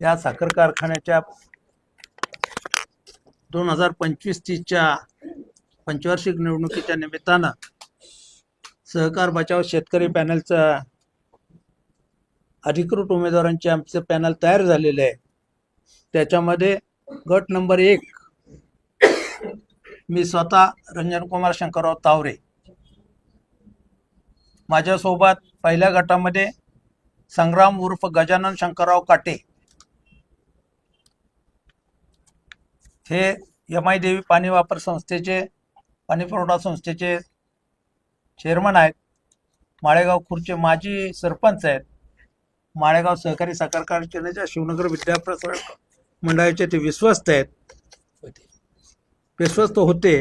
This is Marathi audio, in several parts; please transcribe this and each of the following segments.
या साखर कारखान्याच्या दोन हजार पंचवीस तीसच्या पंचवार्षिक निवडणुकीच्या निमित्तानं सहकार बचाव शेतकरी पॅनलचा अधिकृत उमेदवारांचे आमचे पॅनल तयार झालेले आहे. त्याच्यामध्ये गट नंबर एक मी स्वतः रंजनकुमार शंकरराव तावरे. माझ्यासोबत पहिल्या गटामध्ये संग्राम उर्फ गजानन शंकरराव काटे. हे एम आय देवी पाणी वापर संस्थेचे पाणी पुरवठा संस्थेचे चेअरमन आहेत. माळेगाव खुर्चे माजी सरपंच आहेत. माळेगाव सहकारी साखर कारखान्याच्या शिवनगर विद्याप्रसारक मंडळाचे ते विश्वस्त आहेत. विश्वस्त होते.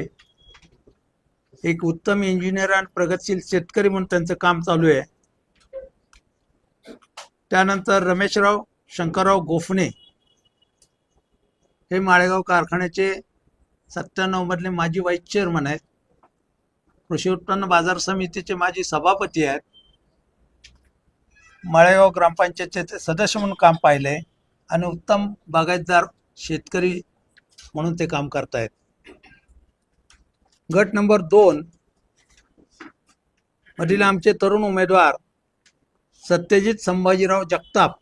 एक उत्तम इंजिनियर आणि प्रगतशील शेतकरी म्हणून त्यांचं काम चालू आहे. त्यानंतर रमेशराव शंकरराव गोफणे हे माळेगाव कारखान्याचे सत्त्याण्णव मधले माजी व्हाईस चेअरमन आहेत. कृषी उत्पन्न बाजार समितीचे माजी सभापती आहेत. माळेगाव ग्रामपंचायतचे ते सदस्य म्हणून काम पाहिलंय आणि उत्तम बागायतदार शेतकरी म्हणून ते काम करतायत. गट नंबर दोन मधील आमचे तरुण उमेदवार सत्यजित संभाजीराव जगताप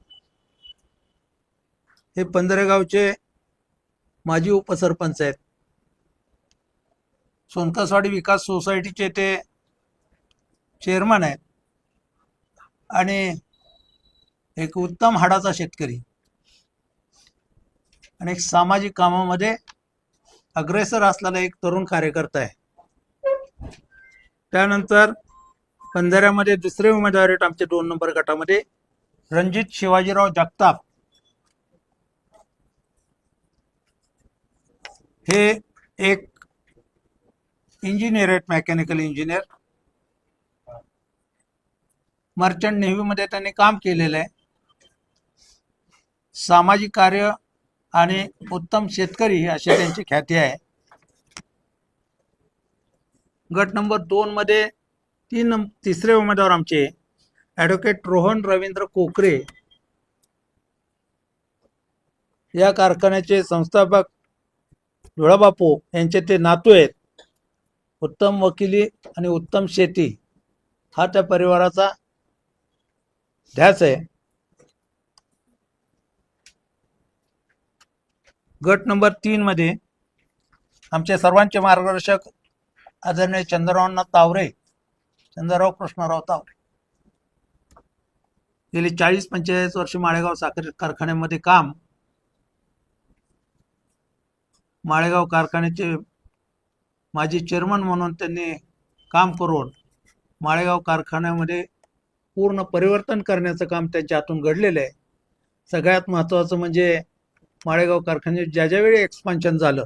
हे पंधरेगावचे माजी उपसरपंच आहेत. सोनकासवाडी विकास सोसायटीचे ते चेअरमन आहेत. आणि एक उत्तम हाडाचा शेतकरी. आणि एक सामाजिक कामामध्ये अग्रेसर असलेला एक तरुण कार्यकर्ता आहे. त्यानंतर पंधरामध्ये दुसरे उमेदवार आहेत आमचे दोन नंबर गटामध्ये. रणजित शिवाजीराव जगताप. हे एक इंजिनियर आहेत मेकॅनिकल इंजिनियर मर्चंट नेव्हीमध्ये त्यांनी काम केलेलं आहे. सामाजिक कार्य आणि उत्तम शेतकरी अशी त्यांची ख्याती आहे. गट नंबर दोन मध्ये तीन तिसरे उमेदवार आमचे ॲडव्होकेट रोहन रवींद्र कोकरे. या कारखान्याचे संस्थापक डोळाबापू यांचे ते नातू आहेत. उत्तम वकिली आणि उत्तम शेती. हा त्या परिवाराचा ध्यास आहे. गट नंबर तीन मध्ये आमचे सर्वांचे मार्गदर्शक आदरणीय चंद्ररावनाथ तावरे चंद्रराव कृष्णराव तावरे. गेली चाळीस पंचेचाळीस वर्ष माळेगाव साखर कारखान्यामध्ये काम माळेगाव कारखान्याचे माजी चेअरमन म्हणून त्यांनी काम करून माळेगाव कारखान्यामध्ये पूर्ण परिवर्तन करण्याचं काम त्यांच्या हातून घडलेलं आहे. सगळ्यात महत्त्वाचं म्हणजे माळेगाव कारखान्यात ज्या ज्यावेळी एक्सपान्शन झालं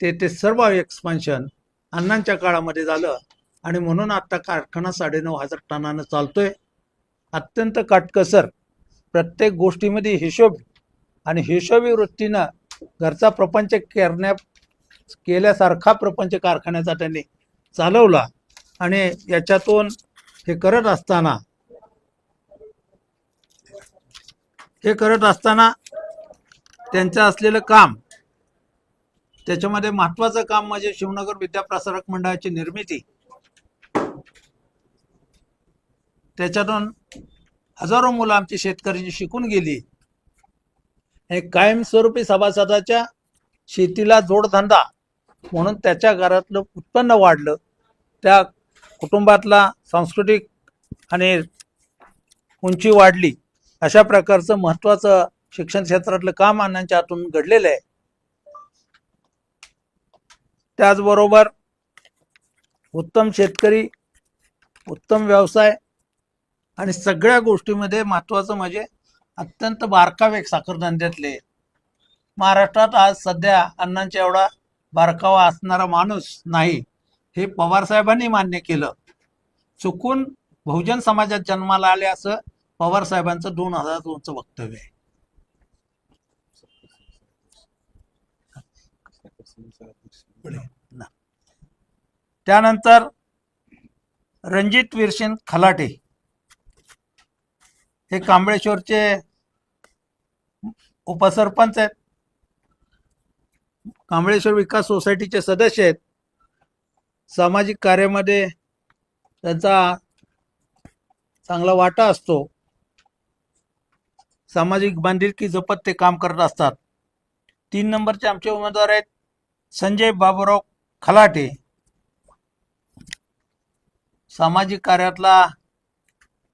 ते ते सर्व एक्सपान्शन अण्णांच्या काळामध्ये झालं. आणि म्हणून आता कारखाना साडेनऊ हजार टनानं चालतोय. अत्यंत काटकसर. प्रत्येक गोष्टीमध्ये हिशोब आणि हिशोबी वृत्तीनं घरचा प्रपंच करण्या केल्यासारखा प्रपंच कारखान्याचा त्यांनी चालवला आणि याच्यातून हे करत असताना हे करत असताना त्यांचं असलेलं काम त्याच्यामध्ये महत्वाचं काम म्हणजे शिवनगर विद्याप्रसारक मंडळाची निर्मिती. त्याच्यातून हजारो मुलं आमची शेतकऱ्याची शिकून गेली. आणि कायमस्वरूपी सभासदाच्या शेतीला जोडधंदा म्हणून त्याच्या घरातलं उत्पन्न वाढलं. त्या कुटुंबातला सांस्कृतिक आणि उंची वाढली. अशा प्रकारचं महत्वाचं शिक्षण क्षेत्रातलं काम अण्णांच्या हातून घडलेलं आहे. त्याचबरोबर उत्तम शेतकरी उत्तम व्यवसाय आणि सगळ्या गोष्टीमध्ये महत्वाचं म्हणजे अत्यंत बारकावे साखरधंद्यातले. महाराष्ट्रात आज सध्या अण्णांच्या एवढा बारकावा असणारा माणूस नाही हे पवार साहेबांनी मान्य केलं. चुकून बहुजन समाजात जन्माला आले असं पवार साहेबांचं दोन हजार दोनचं वक्तव्य आहे. त्यानंतर रणजित विरसेन खलाटे. हे कांबळेश्वरचे उपसरपंच आहेत. कांबळेश्वर विकास सोसायटीचे सदस्य आहेत. सामाजिक कार्यामध्ये त्यांचा चांगला वाटा असतो. सामाजिक बांधिलकी जपत ते काम करत असतात. तीन नंबरचे आमचे उमेदवार आहेत संजय बाबूराव खलाटे. सामाजिक कार्यातला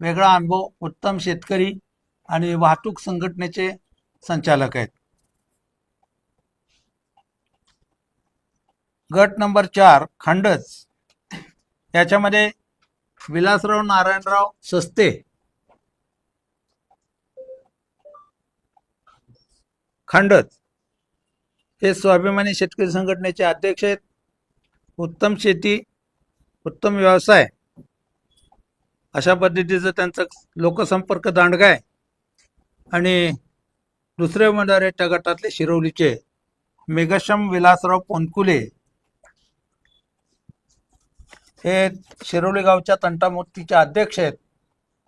वेगळा अनुभव उत्तम शेतकरी आणि वाहतूक संघटनेचे संचालक आहेत. गट नंबर चार खंडच याच्यामध्ये विलासराव नारायणराव सस्ते. खंडच हे स्वाभिमानी शेतकरी संघटनेचे अध्यक्ष आहेत. उत्तम शेती उत्तम व्यवसाय. अशा पद्धतीचं त्यांचं लोकसंपर्क दांडगा आहे आणि दुसरे उमेदवार त्या गटातले शिरवलीचे मेघशम विलासराव पोनकुले. हे शिरोली गावच्या तंटामुक्तीचे अध्यक्ष आहेत.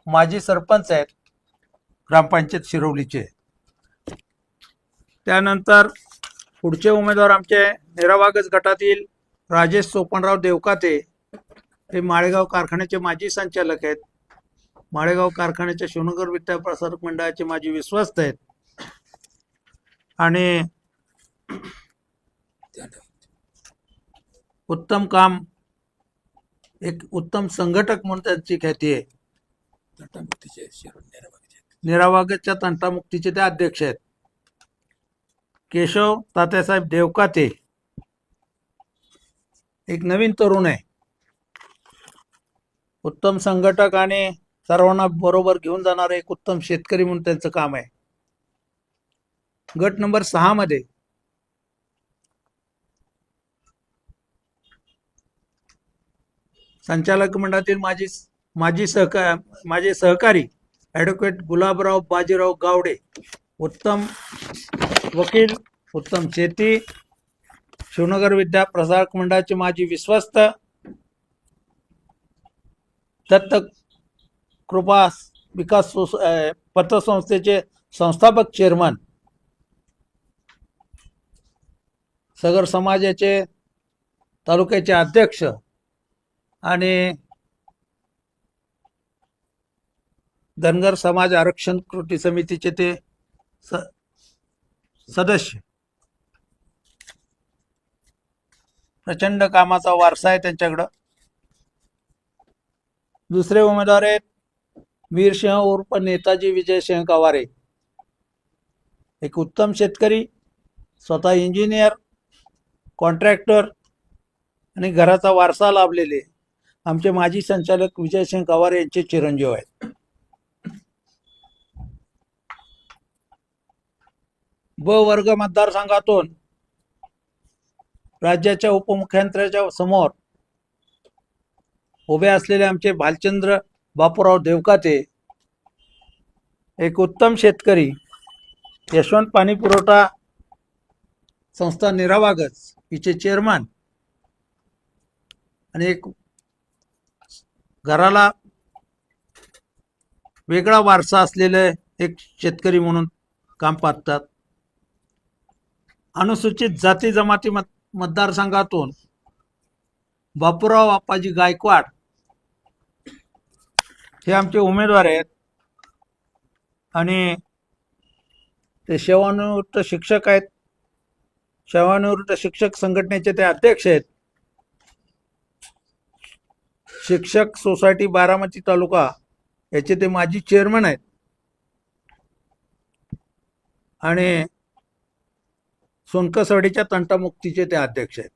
माजी सरपंच आहेत. ग्रामपंचायत शिरवलीचे त्यानंतर पुढचे उमेदवार आमचे निरावागस गटातील राजेश सोपनराव देवकाते. हे माळेगाव कारखान्याचे माजी संचालक आहेत. माळेगाव कारखान्याच्या शिवनगर विद्याप्रसारक मंडळाचे माजी विश्वस्त आहेत. आणि उत्तम काम एक उत्तम संघटक म्हणून त्यांची ख्याती आहे. निरावागतच्या तंटामुक्तीचे ते अध्यक्ष आहेत. केशव तात्यासाहेब देवकाते. एक नवीन तरुण आहे. उत्तम संघटक आणि सर्वांना बरोबर घेऊन जाणारे एक उत्तम शेतकरी म्हणून त्यांचं काम आहे. गट नंबर सहा मध्ये संचालक मंडळातील माझी माजी सहकार माझे सहकारी ॲडव्होकेट गुलाबराव बाजीराव गावडे उत्तम वकील उत्तम शेती शिवनगर विद्या प्रसारक मंडळाचे माजी विश्वस्त दत्त कृपा विकास पतसंस्थेचे संस्थापक चेअरमन. सगर समाजाचे तालुक्याचे अध्यक्ष आणि धनगर समाज आरक्षण कृती समितीचे ते स सदस्य. प्रचंड कामाचा वारसा आहे त्यांच्याकडं. दुसरे उमेदवार आहेत. वीरसिंह उर्फ नेताजी विजयसिंह कवारे. एक उत्तम शेतकरी स्वतः इंजिनियर कॉन्ट्रॅक्टर आणि घराचा वारसा लाभलेले आमचे माजी संचालक विजयसिंह कवारे यांचे चिरंजीव आहेत. ब वर्ग मतदारसंघातून राज्याच्या उपमुख्यमंत्र्याच्या समोर उभे असलेले आमचे भालचंद्र बापूराव देवकाते एक उत्तम शेतकरी यशवंत पाणी पुरवठा संस्था निरावागच हिचे चेअरमन आणि एक घराला वेगळा वारसा असलेले एक शेतकरी म्हणून काम पाहतात अनुसूचित जाती जमाती मत मतदारसंघातून बापूराव आप्पाजी गायकवाड हे आमचे उमेदवार आहेत. आणि ते सेवानिवृत्त शिक्षक आहेत. सेवानिवृत्त शिक्षक संघटनेचे ते अध्यक्ष आहेत. शिक्षक सोसायटी बारामती तालुका याचे ते माजी चेअरमन आहेत. आणि सोनकसवाडीच्या तंटामुक्तीचे ते अध्यक्ष आहेत.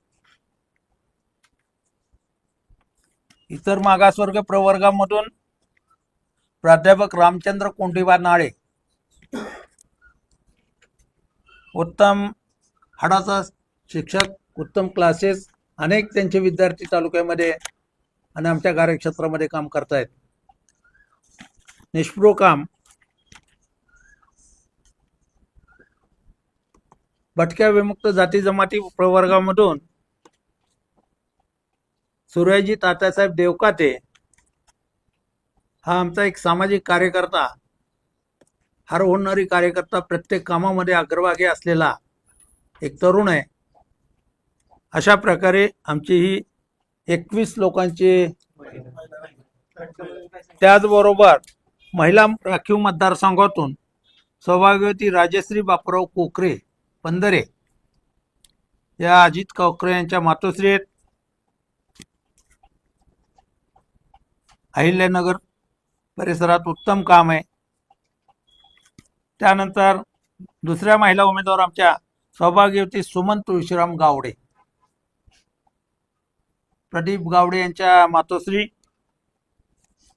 इतर मागासवर्ग प्रवर्गामधून प्राध्यापक रामचंद्र कोंडीबा नाळे. उत्तम हाडाचा शिक्षक उत्तम क्लासेस अनेक त्यांचे विद्यार्थी तालुक्यामध्ये आणि आमच्या कार्यक्षेत्रामध्ये काम करतायत. निष्प्रो काम. भटक्या विमुक्त जाती जमाती प्रवर्गामधून सूर्याजी तात्यासाहेब देवकाते हा आमचा एक सामाजिक कार्यकर्ता हर होणारी कार्यकर्ता प्रत्येक कामामध्ये अग्रभागी असलेला एक तरुण आहे. अशा प्रकारे आमची ही एकवीस लोकांची त्याचबरोबर महिला राखीव मतदारसंघातून सौभाग्यवती राजश्री बापराव कोकरे पंधरे या अजित कोकरे यांच्या मातोश्री आहेत अहिल्यानगर परिसरात उत्तम काम आहे. त्यानंतर दुसऱ्या महिला उमेदवार आमच्या सौभाग्यवती सुमन तुळशीराम गावडे. प्रदीप गावडे यांच्या मातोश्री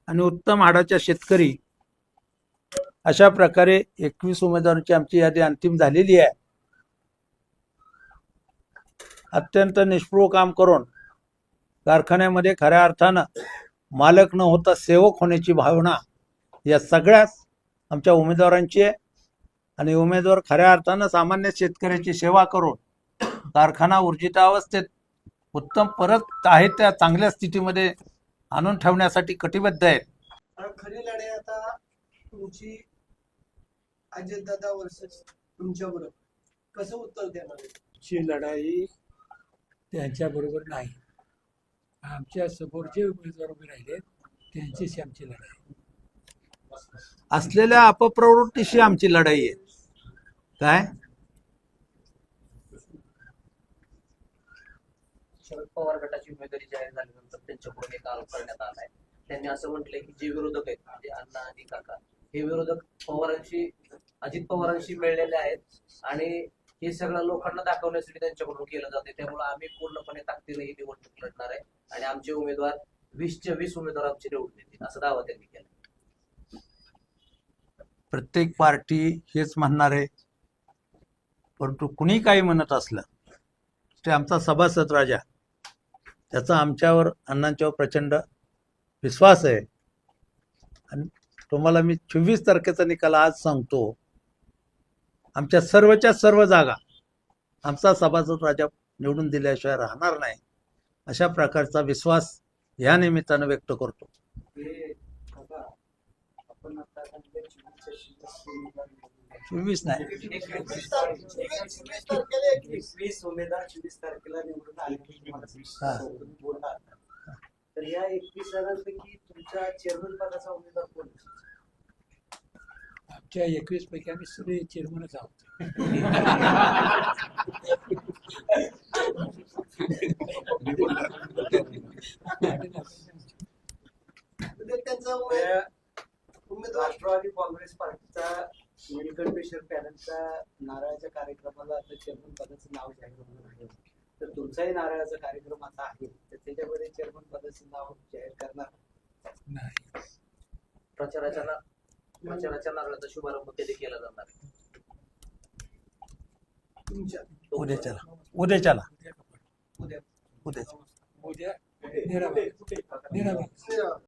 आणि उत्तम हाडाच्या शेतकरी. अशा प्रकारे एकवीस उमेदवारांची आमची यादी अंतिम झालेली आहे. अत्यंत निष्प्रो काम करून कारखान्यामध्ये खऱ्या अर्थानं मालक न होता सेवक होण्याची भावना या सगळ्याच आमच्या उमेदवारांची आहे. आणि उमेदवार खऱ्या अर्थानं सामान्य शेतकऱ्याची सेवा करून कारखाना ऊर्जितावस्थेत उत्तम परत आहे त्या चांगल्या स्थितीमध्ये आणून ठेवण्यासाठी कटिबद्ध आहेत. खरी लढाई आता तुमची अजितदादा वर्सेस तुमच्या बरोबर कसं उत्तर देणार? ची लढाई त्यांच्याबरोबर नाही. आमच्यासमोर जे उमेदवार उभे राहिले त्यांचीच आमची लढाई असलेल्या अपप्रवृत्तीशी आमची लढाई आहे. काय? शरद पवार गटाची उमेदवारी जाहीर झाल्यानंतर त्यांच्याकडून एक आरोप करण्यात आलाय. त्यांनी असं म्हटलंय की जे विरोधक आहेत म्हणजे अण्णा आणि काका हे विरोधक पवारांशी अजित पवारांशी मिळलेले आहेत आणि हे सगळं लोकांना दाखवण्यासाठी त्यांच्याकडून केलं जाते. त्यामुळे आम्ही पूर्णपणे ताकदीने ही निवडणूक लढणार आहे. आणि आमचे उमेदवार वीसच्या वीस उमेदवार आमचे निवडून येतील असा दावा त्यांनी केला. प्रत्येक पार्टी हेच म्हणणार आहे. परंतु कुणी काही म्हणत असलं ते आमचा सभासद राजा. त्याचा आमच्यावर अण्णांच्यावर प्रचंड विश्वास आहे. आणि तुम्हाला मी चोवीस तारखेचा निकाल आज सांगतो. आमच्या सर्वच्या सर्व जागा आमचा सभासद राजा निवडून दिल्याशिवाय राहणार नाही अशा प्रकारचा विश्वास या निमित्तानं व्यक्त करतो. चोवीस नाही. तर या एकवीस जागांपैकी तुमच्या चेअरमन पदाचा उमेदवार कोण आमच्या एकवीस पैकी आम्ही सगळे चेअरमनच आहोत. म्हणजे त्यांचा उमे- उमेदवार राष्ट्रवादी काँग्रेस पार्टीचा मेडिकल पेशंट पॅनलचा नारळाच्या कार्यक्रमाला आता चेअरमन पदाचं नाव जाहीर होणार आहे. तर तुमचाही नारळाचा कार्यक्रम आता आहे. तर त्याच्यामध्ये चेअरमन पदाचं नाव जाहीर करणार? नाही. प्रचाराच्या प्रचाराच्या नारळाचा शुभारंभ कधी केला जाणार? आहे तुमच्या. उद्याच्याला. उद्याच्याला. उद्या. पण? उद्या. उद्या. उद्या. निराबाग निराबाग